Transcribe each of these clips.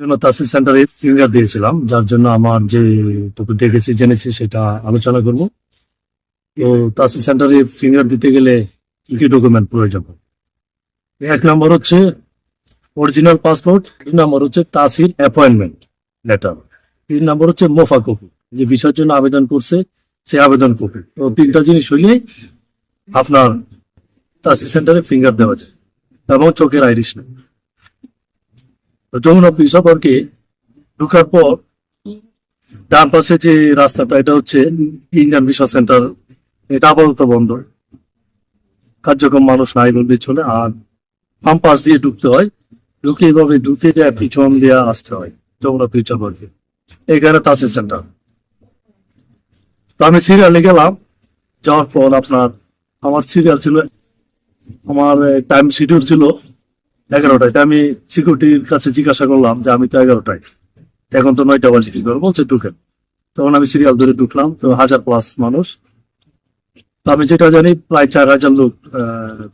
জন্য তাসির সেন্টারে ফিঙ্গার দিয়েছিলাম, যার জন্য আমার যে টুকু দেখেছি, জেনেছি, সেটা আলোচনা করব। তো তাসির সেন্টারে ফিঙ্গার দিতে গেলে কি কি ডকুমেন্ট প্রয়োজন? এক নম্বর হচ্ছে অরিজিনাল পাসপোর্ট, দুই নম্বর হচ্ছে তাসির অ্যাপয়েন্টমেন্ট লেটার, তিন নম্বর হচ্ছে মোফা কপি, যে বিষয়ের জন্য আবেদন করছে, সে আবেদন কপি। তো তিনটা জিনিস হইলে আপনার তাসির সেন্টারে ফিঙ্গার দেওয়া যায়, এবং চোখের আইরিশ নেই। যমুনা সম্পর্কে ঢুকার পর ডান পাশে যে রাস্তাটা, এটা হচ্ছে ইন্ডিয়ান ভিসা সেন্টার। এটা আপাতত বন্ধ। কার্যক্রম মানুষ নাই বললে চলে, আর বাম পাশ দিয়ে ঢুকতে হয়। ঢুকে এইভাবে ঢুকে যায়, পিছন দিয়ে আসতে হয় যমুনা সম্পর্কে। এখানে তাসির সেন্টার। তো আমি সিরিয়ালে গেলাম, যাওয়ার পর আপনার, আমার সিরিয়াল ছিল, আমার টাইম শিডিউল ছিল এগারোটায়। তা আমি সিকিউরিটির কাছে জিজ্ঞাসা করলাম যে, আমি তো এগারোটায়। এখন তো নয়টা বাজে কি করব বলছে, ঢুকেন। তখন আমি সিরিয়াল ধরে ঢুকলাম, তো হাজার প্লাস মানুষ। তো আমি যেটা জানি, প্রায় চার হাজার লোক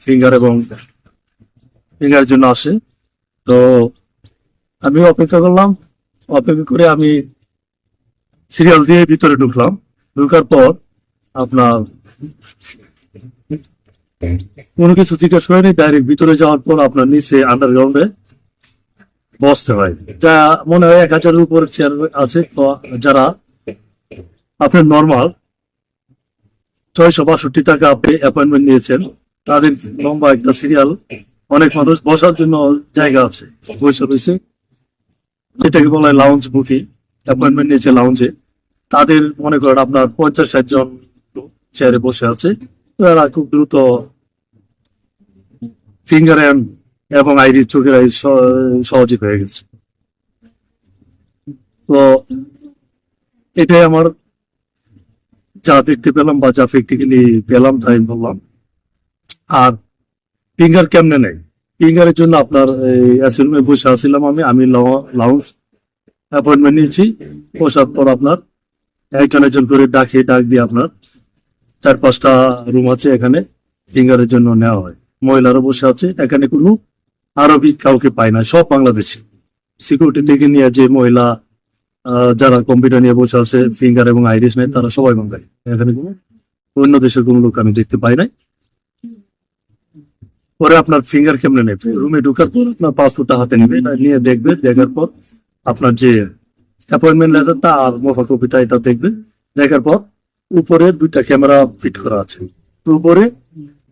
ফিঙ্গার এবং ফিঙ্গারের জন্য আসে। তো আমি অপেক্ষা করলাম, অপেক্ষা করে আমি সিরিয়াল দিয়ে ভিতরে ঢুকলাম। ঢুকার পর আপনার কোনো কিছু জিজ্ঞেস করেনি ডাইরেক্ট ভিতরে যাওয়ার পর আপনার নিচে আন্ডারগ্রাউন্ডে বসতে হয়। যা মনে হয় এক হাজারের উপর চেয়ার আছে যারা আপনার নর্মাল ছয়শো বাষট্টি টাকা আপনি অ্যাপয়েন্টমেন্ট নিয়েছেন, তাদের লম্বা একটা সিরিয়াল অনেক মানুষ বসার জন্য জায়গা আছে, বসে রয়েছে এটাকে বলা হয় লাউঞ্জ বুকি অ্যাপয়েন্টমেন্ট নিয়েছে লাউঞ্জে তাদের মনে করেন আপনার পঞ্চাশ ষাট জন চেয়ারে বসে আছে। তারা খুব দ্রুত ফিঙ্গার এবং আইরিস চোখের আইরিস সহজে হয়ে গেছে। তো এটাই আমার যা দেখতে পেলাম বা যা প্র্যাকটিক্যালি পেলাম, তাই বললাম। আর ফিঙ্গার কেমনে নেই ফিঙ্গারের জন্য আপনার অ্যাসিলমে বসে আসছিলাম আমি আমি লাউন্স অ্যাপয়েন্টমেন্ট নিয়েছি। বসার পর আপনার একজন একজন করে ডাকে, ডাক দিয়ে আপনার চার পাঁচটা রুম আছে এখানে ফিঙ্গারের জন্য নেওয়া হয়। মহিলারা বসে আছে, এখানে কোনো আরবি কাউকে পায় না, সব বাংলাদেশি। সিকিউরিটি থেকে নিয়ে যে মহিলা যারা কম্পিউটার নিয়ে বসে আছে ফিঙ্গার এবং আইরিশ নেই তারা সবাই বাঙালি। এখানে কোনো, অন্য দেশের কোনো লোক আমি দেখতে পাই নাই। পরে আপনার ফিঙ্গার কেমনে নেবে? রুমে ঢুকার পর আপনার পাসপোর্টটা হাতে নেবে নিয়ে দেখবে, দেখার পর আপনার যে অ্যাপয়েন্টমেন্ট লেটারটা আর মোফা কপিটা এটা দেখবে, দেখার পর উপরে দুইটা ক্যামেরা ফিট করা আছে। উপরে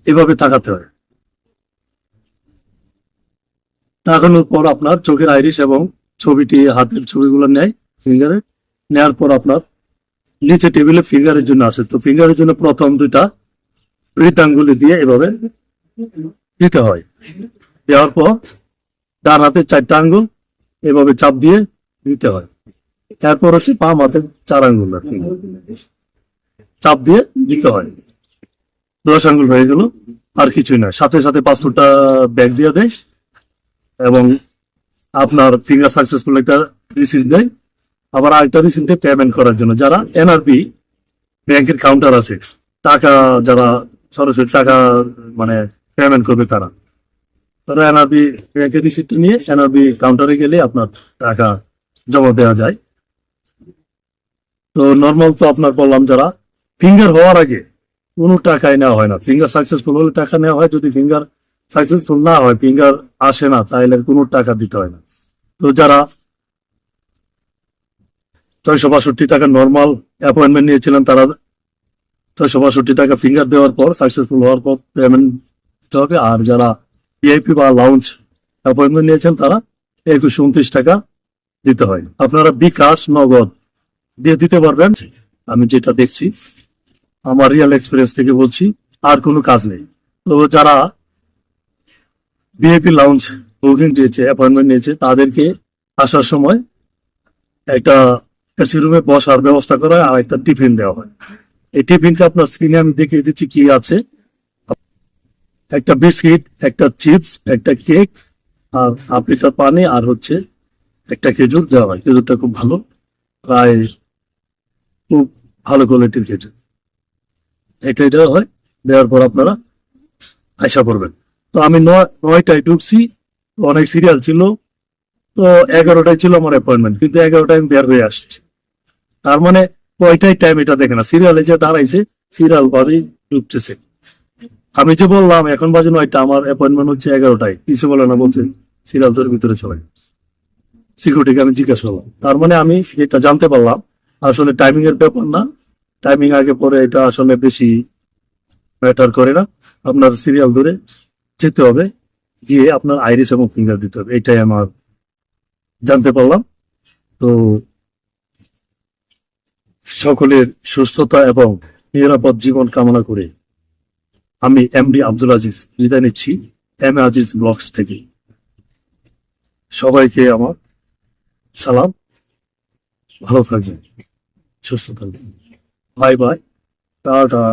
এভাবে তাকাতে হয়। তাকানোর পর আপনার চোখের আইরিশ এবং ছবিটি হাতের ছবিগুলো নেয় ফিঙ্গারে। নেওয়ার পর আপনার নিচে টেবিলে ফিঙ্গারের জন্য আসে। তো ফিঙ্গারের জন্য প্রথম দুইটা বৃত্তাঙ্গুলি দিয়ে এভাবে দিতে হয়। দেওয়ার পর ডান হাতে চারটা আঙ্গুল এভাবে চাপ দিয়ে দিতে হয়। তারপর হচ্ছে বাম হাতে চার আঙ্গুল। চাপ দিয়ে দিতে হয়। দশ আঙ্গুল হয়ে গেল, আর কিছুই না। সাথে সাথে পাসপোর্টটা ব্যাগ দিয়ে দেয় এবং আপনার ফিঙ্গার সাকসেসফুল একটা রিসিপ্ট দেয়। আবার আরেকটা রিসিপ্ট দেয় পেমেন্ট করার জন্য। যারা এনআরবি ব্যাংকের কাউন্টার আছে, টাকা যারা সরাসরি টাকা মানে পেমেন্ট করবে তারা। তারা এনআরবি ব্যাংকের রিসিপ্ট নিয়ে এনআরবি কাউন্টারে গেলে আপনার টাকা জমা দেওয়া যায়। তো নর্মাল তো আপনার বললাম যারা ফিঙ্গার হওয়ার আগে কোনো টাকাই নেওয়া হয় না। ফিঙ্গার সাকসেসফুল হলে টাকা নেওয়া হয়, যদি ফিঙ্গার সাকসেসফুল না হয় ফিঙ্গার আসে না, তাহলে কোনো টাকা দিতে হয় না। তো যারা ছয়শো বাষট্টি টাকা নর্মাল অ্যাপয়েন্টমেন্ট নিয়েছিলেন, তারা ছয়শো বাষট্টি টাকা ফিঙ্গার দেওয়ার পর সাকসেসফুল হওয়ার পর পেমেন্ট দিতে হবে। আর যারা ভিআইপি বা লাউঞ্জ অ্যাপয়েন্টমেন্ট নিয়েছেন, তারা একুশশো উনত্রিশ টাকা দিতে হয়। আপনারা বিকাশ নগদ দিয়ে দিতে পারবেন। আমি যেটা দেখছি আমার রিয়েল এক্সপিরিয়েন্স থেকে বলছি, আর কোনো কাজ নেই। তো যারা ভিআইপি লাউঞ্জ বুকিং দিয়েছে অ্যাপয়েন্টমেন্ট নিয়েছে, তাদেরকে আসার সময় একটা এসি রুমে বসার ব্যবস্থা করা আর একটা টিফিন দেওয়া হয়। এই টিফিনটা আপনার স্ক্রিনে আমি দেখিয়ে দিচ্ছি কি আছে। একটা বিস্কিট একটা চিপস একটা কেক আর লিটার পানি, আর হচ্ছে একটা খেজুর দেওয়া হয়। খেজুরটা খুব ভালো। প্রায় খুব ভালো কোয়ালিটির খেজুর। এটাই দেওয়া হয়, দেওয়ার পর আপনারা আশা করবেন তো আমি নয়, নয়টায় ঢুকছি অনেক সিরিয়াল ছিল, তো এগারোটায় ছিল আমার অ্যাপয়েন্টমেন্ট কিন্তু এগারোটায় আমি বের হয়ে আসছি। তার মানে কয়টাই টাইম এটা দেখে না সিরিয়ালে যে দাঁড়াইছে সিরিয়াল ভাবেই ঢুকতেছে। আমি যে বললাম, এখন বাজে নয়টা, আমার অ্যাপয়েন্টমেন্ট হচ্ছে এগারোটায়, কিছু বলে না বলছে সিরিয়াল তোর ভিতরে চলে। সিকিউরিটিকে আমি জিজ্ঞাসা করলাম। তার মানে আমি যেটা জানতে পারলাম, আসলে টাইমিং এর ব্যাপার না টাইমিং আগে পরে এটা আসলে বেশি ম্যাটার করে না। আপনার সিরিয়াল ধরে যেতে হবে, গিয়ে আপনার আইরিস এবং ফিঙ্গার দিতে হবে। এটাই আমার জানতে পারলাম। তো সকলের সুস্থতা এবং নিরাপদ জীবন কামনা করে আমি এমডি আব্দুল আজিজ বিদায় নিচ্ছি এম আজিজ ব্লগস থেকে। সবাইকে আমার সালাম। ভালো থাকবেন, সুস্থ থাকবেন। Bye bye tata